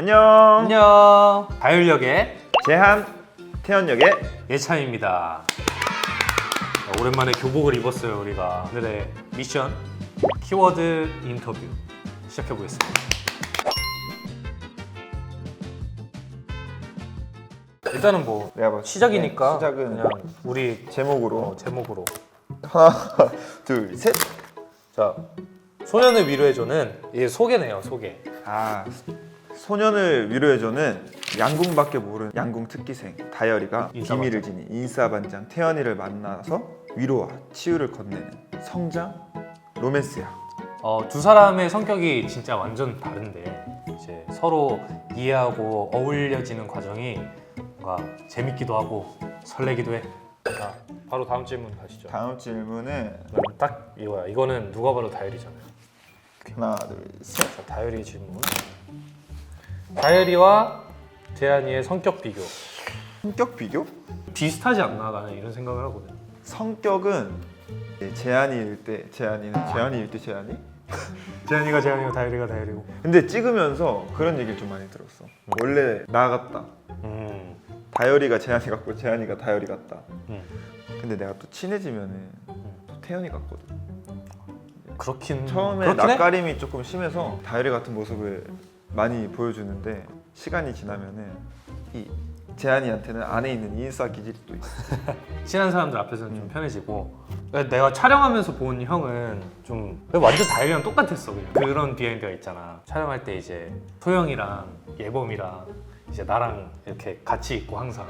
안녕. 안녕. 가율역의 재한 태연역의 예찬입니다. 자, 오랜만에 교복을 입었어요 우리가. 오늘의 미션 키워드 인터뷰 시작해 보겠습니다. 일단은 뭐 내가 봤을 때 시작이니까 시작은 그냥 우리 제목으로 어, 제목으로 하나, 둘, 셋. 자 소년을 위로해줘는 이 소개네요 소개. 아 소년을 위로해줘는 양궁밖에 모르는 양궁 특기생 다이어리가 비밀을 지닌 인싸반장 태연이를 만나서 위로와 치유를 건네는 성장 로맨스야. 어, 두 사람의 성격이 진짜 완전 다른데 이제 서로 이해하고 어울려지는 과정이 뭔가 재밌기도 하고 설레기도 해. 자, 바로 다음 질문 가시죠. 다음 질문은 그럼 딱 이거야. 이거는 누가 봐도 다이어리잖아요. 하나, 둘, 셋. 자, 다이어리 질문. 다이어리와 재한이의 성격 비교. 성격 비교? 비슷하지 않나 나는 이런 생각을 하거든. 성격은 재한이일 때 재한이는 재한이일 때 재한이? 재한이가 재한이고 다이어리가 다이어리고. 근데 찍으면서 그런 얘기를 좀 많이 들었어. 원래 나 같다. 음. 다이어리가 재한이 같고 재한이가 다이어리 같다. 음. 근데 내가 또 친해지면은 또 태연이 같거든. 그렇긴 처음에 그렇긴 해? 낯가림이 조금 심해서 다이어리 같은 모습을 많이 보여주는데 시간이 지나면은 이 재한이한테는 안에 있는 인싸 기질이 또 있어. 친한 사람들 앞에서는 좀 편해지고 내가 촬영하면서 본 형은 좀 완전 다이랑 똑같았어 그냥 그런 비하인드가 있잖아 촬영할 때 이제 소영이랑 예범이랑 이제 나랑 이렇게 같이 있고 항상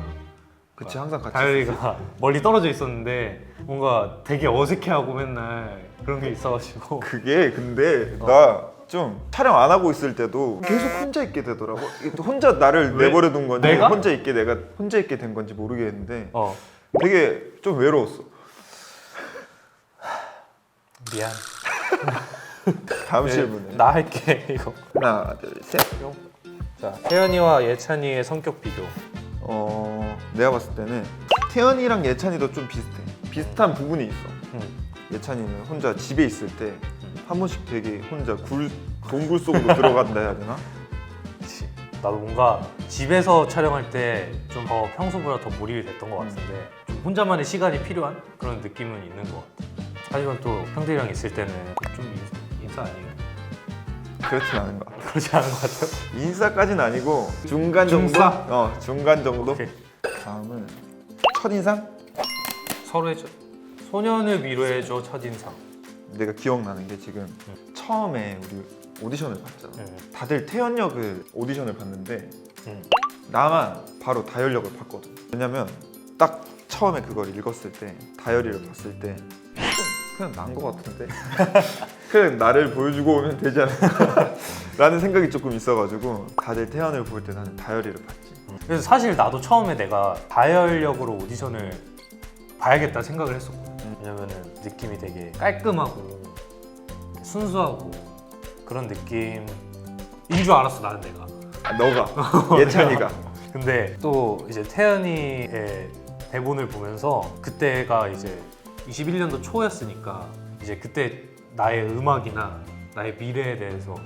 그치 항상 같이. 다이가 멀리 떨어져 있었는데 뭔가 되게 어색해하고 맨날 그런 게 있어가지고 그게 근데 어. 나 좀 촬영 안 하고 있을 때도 계속 혼자 있게 되더라고. 이게 또 혼자 나를 왜? 내버려 둔 건지 내가? 혼자 있게 내가 혼자 있게 된 건지 모르겠는데 어 되게 좀 외로웠어. 미안 다음 네, 질문에 나 할게 이거 하나 둘 셋. 자 태연이와 예찬이의 성격 비교 어 내가 봤을 때는 태연이랑 예찬이도 좀 비슷해. 비슷한 부분이 있어. 음. 예찬이는 혼자 집에 있을 때 한 번씩 되게 혼자 굴 동굴 속으로 들어간다 해야 되나? 그치. 나도 뭔가 집에서 촬영할 때 좀 더 평소보다 더 몰입이 됐던 것 같은데 좀 혼자만의 시간이 필요한 그런 느낌은 있는 것 같아. 하지만 또 형들이랑 있을 때는 좀 인- 인싸 아니에요? 그렇진 않은 것 같아. 그러지 않은 것 같아요? 인싸까지는 아니고 중간 정도. 중싸? 어 중간 정도. 오케이. 다음은 첫인상? 서로의 저- 소년을 위로해줘 첫인상. 내가 기억나는 게 지금 처음에 우리 오디션을 봤잖아. 음. 다들 태연 역을 오디션을 봤는데 음. 나만 바로 다이얼역을 봤거든. 왜냐면 딱 처음에 그걸 읽었을 때 다이어리를 봤을 때좀 그냥 난거 같은데 그냥 나를 보여주고 오면 되지 않을까 라는 생각이 조금 있어가지고 다들 태연을 볼 때 나는 다이어리를 봤지. 그래서 사실 나도 처음에 내가 다이얼역으로 오디션을 봐야겠다 생각을 했었고 왜냐면은 느낌이 되게 깔끔하고 순수하고 그런 느낌인 줄 알았어 나는 내가 아, 너가 예찬이가 근데 또 이제 태연이의 대본을 보면서 그때가 이제 21년도 초였으니까 이제 그때 나의 음악이나 나의 미래에 대해서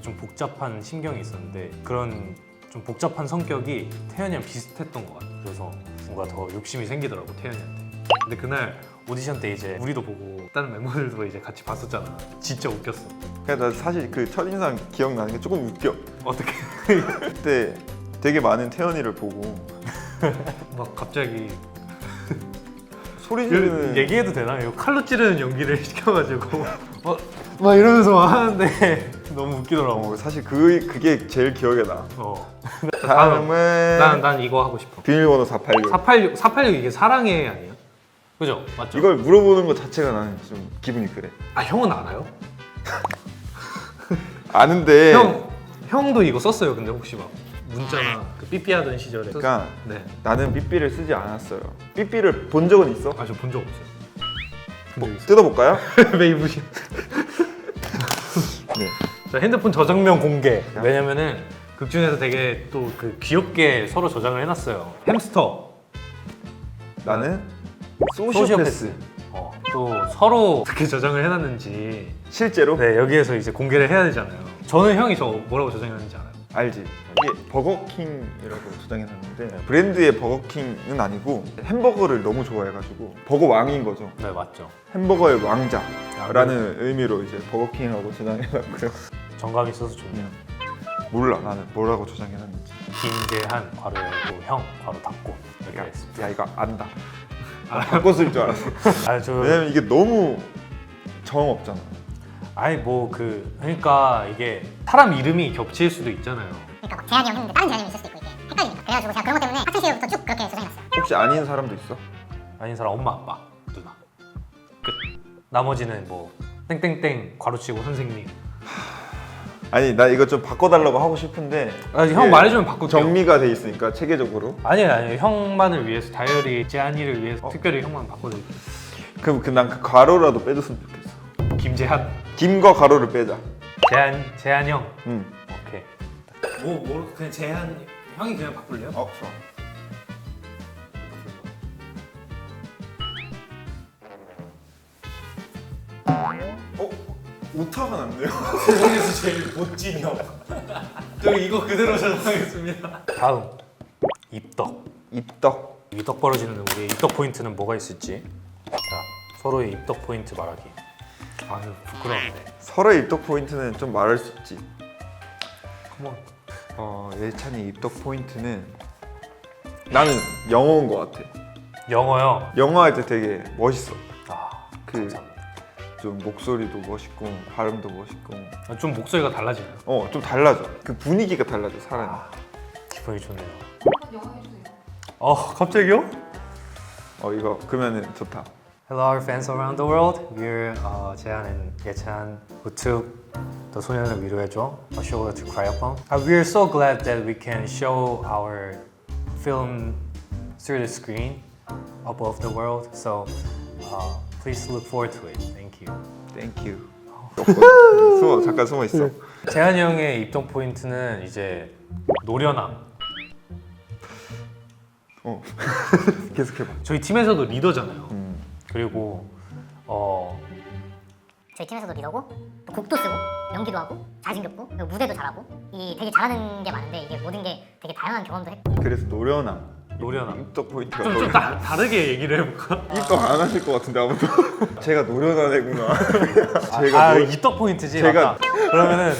좀 복잡한 신경이 있었는데 그런 좀 복잡한 성격이 태연이랑 비슷했던 것 같아. 그래서 뭔가 더 욕심이 생기더라고 태연이한테. 근데 그날 오디션 때 이제 우리도 보고 다른 멤버들도 이제 같이 봤었잖아. 진짜 웃겼어. 그냥 나 사실 그 첫인상 기억나는 게 조금 웃겨. 어떻게 그때 되게 많은 태연이를 보고 막 갑자기 소리 지르는 얘기해도 되나? 이거 칼로 찌르는 연기를 시켜가지고 막, 막 이러면서 막 하는데 너무 웃기더라고. 어, 사실 그 그게 제일 기억에 나. 어. 다음은 난, 난 이거 하고 싶어. 비밀번호 486. 486, 486 이게 사랑해 아니야? 그죠? 맞죠? 이걸 물어보는 것 자체가 나는 좀 기분이 그래. 아 형은 알아요? 아는데 형 형도 이거 썼어요. 근데 혹시 막 문자나 그 삐삐하던 시절에. 그러니까 네. 나는 삐삐를 쓰지 않았어요. 삐삐를 본 적은 있어? 아 저 본 적 없어요. 본적 있어요. 뜯어볼까요? 메이브신. 네. 자, 핸드폰 저장명 공개. 왜냐면은 극 중에서 되게 또 그 귀엽게 서로 저장을 해놨어요. 햄스터. 나는 소시오패스. 어, 또 서로 어떻게 저장을 해놨는지 실제로? 네 여기에서 이제 공개를 해야 되잖아요. 저는 형이 저 뭐라고 저장했는지 알아요. 알지? 이게 버거킹이라고 주장해놨는데 브랜드의 버거킹은 아니고 햄버거를 너무 좋아해가지고 버거 왕인 거죠. 네 맞죠. 햄버거의 아, 왕자라는 의미로 이제 버거킹이라고 주장해놨고요. 정감 있어서 좋네요. 몰라 나는 뭐라고 주장해놨는지. 김재한 괄호 열고 형 괄호 닫고 이렇게 야, 했습니다. 야 이거 안다. 바꿨을 줄 알았어. 아저 왜냐면 이게 너무 정 없잖아. 아니 뭐 그 그러니까 이게 사람 이름이 겹칠 수도 있잖아요. 그러니까 막 재한이 형 했는데 다른 재한이 형 있을 수도 있고 이게 헷갈리니까 그래가지고 제가 그런 것 때문에 학창 시절부터 쭉 그렇게 조정해놨어요 혹시 아닌 사람도 있어? 아닌 사람 엄마 아빠 누나 끝. 나머지는 뭐 땡땡땡 괄호치고 선생님. 아니 나 이거 좀 바꿔달라고 하고 싶은데 아, 이게 형 말해주면 바꿀게요. 정리가 돼 있으니까 체계적으로 아니에요 아니에요 형만을 위해서 다이어리 재한이를 위해서 특별히 형만 바꿔드릴게요. 그럼 그 난 그 가로라도 빼줬으면 좋겠어 김재한 김과 가로를 빼자 재한 재한 형. 응 오케이. 뭐, 뭐 그냥 재한 형이 그냥 바꿀래요? 어, 좋아 오타가 났네요 세상에서 제일 못진 형. 저 이거 그대로 전하겠습니다. 다음 입덕. 입덕 입덕 벌어지는 우리의 입덕 포인트는 뭐가 있을지. 자 서로의 입덕 포인트 말하기. 아유 부끄러운데. 서로의 입덕 포인트는 좀 말할 수 있지 컴온. 어, 예찬이 입덕 포인트는 나는 영어인 것 같아 영어요. 영어 할 때 되게 멋있어 아 그- 감사합니다. 좀 목소리도 멋있고 발음도 멋있고 아, 좀 목소리가 달라지나요? 어 좀 달라져 그 분위기가 달라져 사람이 아 기분이 좋네요. 영어 해주세요. 어 갑자기요? 어 이거 그러면은 좋다 Hello, our fans around the world. We're uh, 재한 and 예찬 who took the 소년을 위로해줘 a show to cry upon. Uh, we're so glad that we can show our film through the screen above the world. So uh, please look forward to it. Thank you. 땡큐 숨어 잠깐 숨어 있어 재한이 형의 입동 포인트는 이제 노련함. 어 계속해봐 저희 팀에서도 리더잖아요. 음. 그리고 어 저희 팀에서도 리더고 또 곡도 쓰고 연기도 하고 잘생겼고 그리고 무대도 잘하고 이 되게 잘하는 게 많은데 이게 모든 게 되게 다양한 경험도 했고 그래서 노련함 노련함. 입덕 포인트가 좀, 좀 다, 다르게 얘기를 해볼까? 입덕 안 하실 것 같은데 아무도 제가 노련한 애구나 제가 아, 노- 이떡 포인트지. 제가- 맞다. 그러면은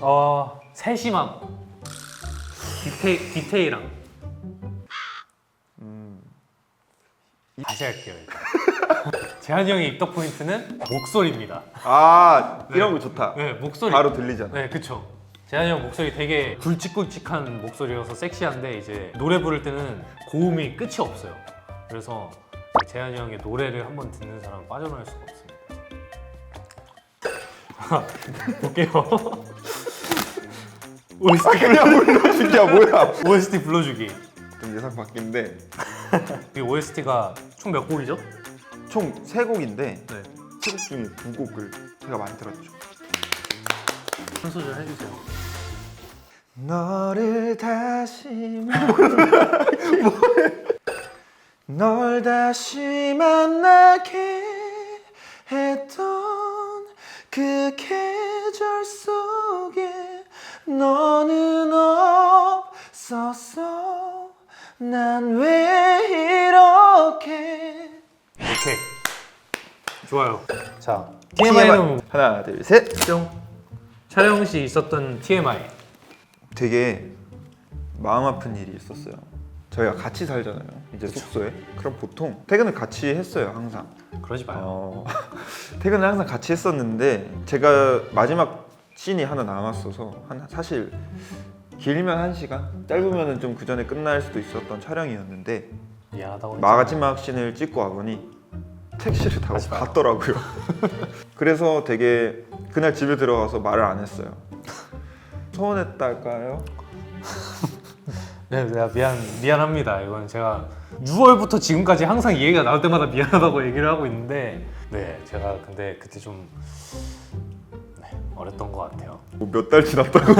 어 세심함, 디테일 디테일함. 다시 할게요. 이제. 재한이 형의 입덕 포인트는 목소리입니다. 아 이런 거 좋다 네, 목소리. 바로 들리잖아 네, 그쵸. 재한이 형 목소리 되게 굵직굵직한 목소리여서 섹시한데 이제 노래 부를 때는 고음이 끝이 없어요. 그래서 재한이 형의 노래를 한번 듣는 사람은 빠져나올 수가 없습니다. 볼게요. OST, 그냥 불러주기야 아, 뭐야 OST 불러주기. 좀 예상 바뀐데 이 OST가 총 몇 곡이죠? 총 세 곡인데 네. 세곡 중에 두 곡을 제가 많이 들었죠 한 소절 해주세요. 너를 다시 널 다시 만나게 했던 그 계절 속에 너는 없었어 난 왜 이렇게 오케이. 좋아요. 자, TMI는 하나 둘셋 뿅. 촬영 시 있었던 TMI. 되게 마음 아픈 일이 있었어요. 저희가 같이 살잖아요. 이제 숙소에. 그럼 보통 퇴근을 같이 했어요, 항상. 그러지 마요. 어, 퇴근을 항상 같이 했었는데 제가 마지막 씬이 하나 남았어서 한 사실 길면 한 시간, 짧으면은 좀 그 전에 끝날 수도 있었던 촬영이었는데 미안하다고. 마지막 씬을 찍고 와보니 택시를 타고 마요. 갔더라고요. 그래서 되게 그날 집에 들어가서 말을 안 했어요. 서운했달까요? 네, 내가 미안 미안합니다. 이건 제가 6월부터 지금까지 항상 이 얘기가 나올 때마다 미안하다고 얘기를 하고 있는데, 네, 제가 근데 그때 좀 네, 어렸던 것 같아요. 뭐몇달 지났다고?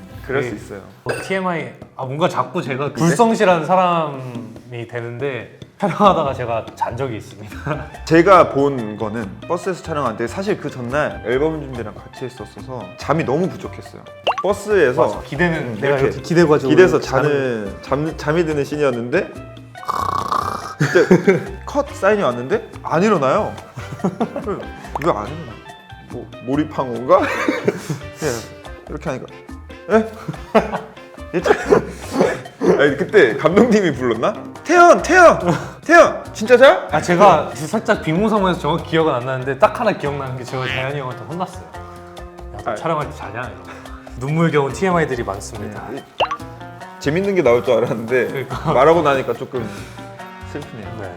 그럴 수 네. 있어요. 뭐 TMI 아 뭔가 자꾸 제가 불성실한 사람이 되는데 촬영하다가 제가 잔 적이 있습니다. 제가 본 거는 버스에서 촬영하는데 사실 그 전날 앨범 준비랑 같이 했었어서 잠이 너무 부족했어요. 버스에서 맞아, 기대는 음, 내가 이렇게 기대가지고 이렇게 자는 잠, 잠이 드는 씬이었는데 그때 컷 사인이 왔는데 안 일어나요. 왜안 일어나? 뭐 몰입한 건가? 그냥 이렇게 하니까 아니 그때 감독님이 불렀나? 태연, 태연, 태연, 진짜 자? 아 제가 살짝 비몽사몽해서 정확히 기억은 안 나는데 딱 하나 기억나는 게 제가 대현이 형한테 혼났어요. 야, 너 아. 촬영할 때 자냐? 이러고. 눈물겨운 TMI들이 많습니다. 이- 재밌는 게 나올 줄 알았는데 그러니까. 말하고 나니까 조금 슬프네요. 네.